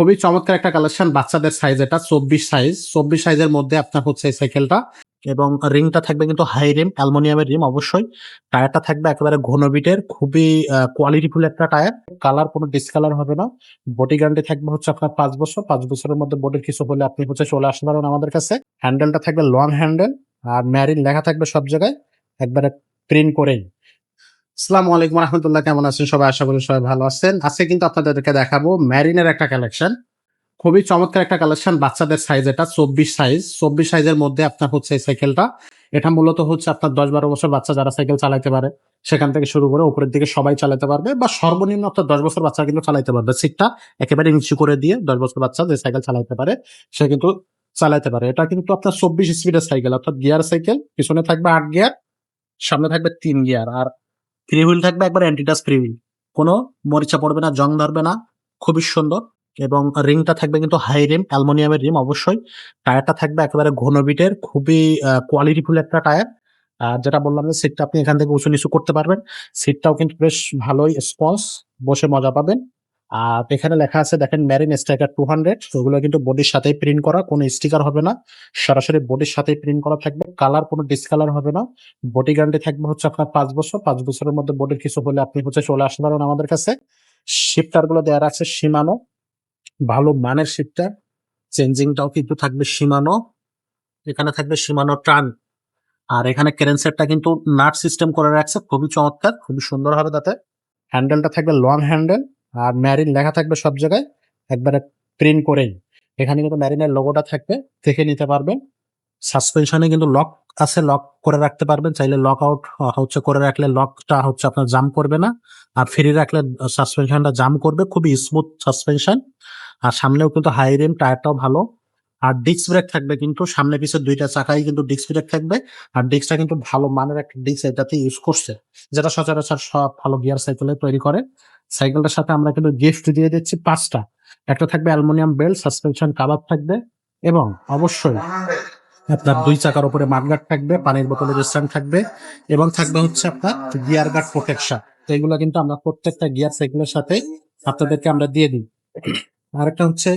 খুবই চমৎকার একটা কালেকশন বাচ্চাদের সাইজ এটা, চব্বিশ সাইজ চব্বিশ সাইজের মধ্যে আপনার হচ্ছে এই সাইকেলটা এবং রিংটা থাকবে কিন্তু হাই রিম অ্যালমোনিয়ামের রিম অবশ্যই। টায়ারটা থাকবে একেবারে ঘন বিটের খুবই কোয়ালিটিফুল একটা টায়ার কালার কোনো ডিসকালার হবে না। বডি গ্যারান্টি থাকবে হচ্ছে আপনার পাঁচ বছর। পাঁচ বছরের মধ্যে বডির কিছু হলে আপনি হচ্ছে চলে আসতে পারেন আমাদের কাছে। হ্যান্ডেলটা থাকবে লং হ্যান্ডেল আর ম্যারিন লেখা থাকবে সব জায়গায়। একবারে প্রিন্ট করেই আসসালামু আলাইকুম রহমতুল্লাহ, কেমন আছেন সবাই? আশা করি সবাই ভালো আছেন। আজকে কিন্তু আপনাদেরকে দেখাবো ম্যারিনের একটা কালেকশন। খুবই চমৎকার একটা কালেকশন, বাচ্চাদের সাইজ এটা, চব্বিশ সাইজ চব্বিশ সাইজের মধ্যে আপনার হচ্ছে এই সাইকেলটা। এটা মূলত হচ্ছে আপনার দশ বারো বছর বাচ্চা যারা সাইকেল চালাতে পারে, সেখান থেকে শুরু করে উপরের দিকে সবাই চালাতে পারবে বা সর্বনিম্ন আপনার দশ বছর বাচ্চা কিন্তু চালাইতে পারবে। সিটটা একেবারে নিচু করে দিয়ে দশ বছর বাচ্চা যে সাইকেল চালাতে পারে, সে কিন্তু চালাতে পারে। এটা কিন্তু আপনার চব্বিশ স্পিডের সাইকেল, অর্থাৎ গিয়ার সাইকেল। পিছনে থাকবে আট গিয়ার সামনে থাকবে তিন গিয়ার আর ফ্রি হুইল থাকবে, একবার অ্যান্টিটাস ফ্রি হুইল কোনো মরিচা পড়বে না, জং ধরবে না, খুবই সুন্দর। এবং রিংটা থাকবে কিন্তু হাই রিম অ্যালমোনিয়ামের রিম অবশ্যই। টায়ারটা থাকবে একেবারে ঘন বিটের, খুবই কোয়ালিটিফুল একটা টায়ার। আর যেটা বললাম যে সিটটা আপনি এখান থেকে উঁচু নিচু করতে পারবেন। সিটটাও কিন্তু বেশ ভালোই স্পঞ্জ বসে মজা পাবেন। আর এখানে লেখা আছে, দেখেন ম্যারিন স্ট্রাইকার টু হান্ড্রেড ওগুলো কিন্তু বডির সাথেই প্রিন্ট করা, কোনো স্টিকার হবে না। সরাসরি বডির সাথেই প্রিন্ট করা থাকবে। কালার কোনো ডিসকালার হবে না। বডি গ্যারান্টি থাকবে হচ্ছে আপনার পাঁচ বছর। পাঁচ বছরের মধ্যে বডির কিছু হলে আপনি হচ্ছে চলে আসতে পারেন আমাদের কাছে। শিফটারগুলো দেওয়া আছে, সীমানো। ভালো মানের শিফটার চেঞ্জিংটাও কিন্তু থাকবে সীমানো। এখানে থাকবে সীমানো টান। আর এখানে ক্যারেন্সারটা কিন্তু নাট সিস্টেম করে রাখছে। খুবই চমৎকার, খুবই সুন্দর হবে তাতে। হ্যান্ডেলটা থাকবে লং হ্যান্ডেল আর ম্যারিন লেখা থাকবে সব জায়গায়, একবারে প্রিন্ট করেই। এখানে কিন্তু ম্যারিনের লোগোটা থাকবে, দেখে নিতে পারবেন। সাসপেনশনে কিন্তু লক আছে লক করে রাখতে পারবেন। চাইলে লক আউট হচ্ছে করে রাখলে লকটা হচ্ছে আপনার জাম করবে না। আর ফ্রি রাখলে সাসপেনশনটা জাম করবে। খুবই স্মুথ সাসপেনশন আর সামনেও কিন্তু হাই রিম টায়ারটাও ভালো। আর ডিস্ক ব্রেক থাকবে কিন্তু সামনে পিছে দুইটা চাকাই কিন্তু ডিস্ক ব্রেক থাকবে। আর ডিস্কটা কিন্তু ভালো মানের একটা ডিস্ক এটাতে ইউজ করছে, যেটা সচরাচর সব ভালো গিয়ার সাইকেলে তৈরি করে। সাইকেলটার সাথে আমরা কিন্তু গিফট দিয়ে দিচ্ছি পাঁচটা। একটা থাকবে অ্যালুমিনিয়াম বেল্ট সাসপেনশন, কাবাব থাকবে এবং অবশ্যই আপনার দুই চাকার উপরে মাঠগার্ড থাকবে, পানির বোতলের স্ট্যান্ড থাকবে এবং থাকবে হচ্ছে আপনার গিয়ার গার্ড প্রোটেকশন। তো এগুলো কিন্তু আমরা প্রত্যেকটা গিয়ার সাইকেলের সাথে আপনাদেরকে আমরা দিয়ে দিই। আরেকটা হচ্ছে,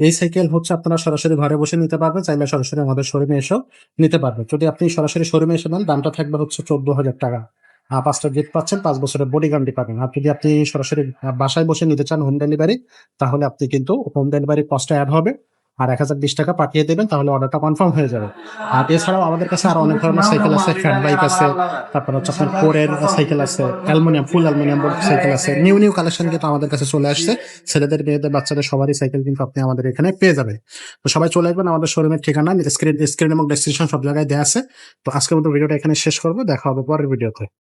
এই সাইকেল হচ্ছে আপনারা সরাসরি ঘরে বসে নিতে পারবেন, চাইলে সরাসরি আমাদের শোরুমে এসেও নিতে পারবেন। যদি আপনি সরাসরি শোরুমে এসে নেন, দামটা থাকবে হচ্ছে চোদ্দ হাজার টাকা। পাঁচটা গিফট পাচ্ছেন, পাঁচ বছরের বডি গ্যারান্টি পাবেন। আর যদি আপনি সরাসরি বাসায় বসে নিতে চান হোম ডেলিভারি তাহলে আপনি কিন্তু হোম ডেলিভারি কস্টটা অ্যাড হবে আর এক হাজার বিশ টাকা পাঠিয়ে দেবেন, তাহলে অর্ডারটা কনফার্ম হয়ে যাবে। আর এছাড়াও আমাদের কাছে আরও অনেক ধরনের সাইকেল আছে ফ্যাট বাইক আছে, তারপর হচ্ছে আপনার কোরের সাইকেল আছে অ্যালুমিনিয়াম ফুল অ্যালুমিনিয়াম সাইকেল আছে নিউ নিউ কালেকশন কিন্তু আমাদের কাছে চলে আসছে। ছেলেদের, মেয়েদের, বাচ্চাদের সবারই সাইকেল কিন্তু আপনি আমাদের এখানে পেয়ে যাবেন। তো সবাই চলে আসবেন আমাদের শোরুমের ঠিকানা স্ক্রিন স্ক্রিন এবং ডেসক্রিপশন সব জায়গায় দেওয়া আছে। তো আজকের মতো ভিডিওটা এখানে শেষ করব, দেখা হবে পরের ভিডিওতে।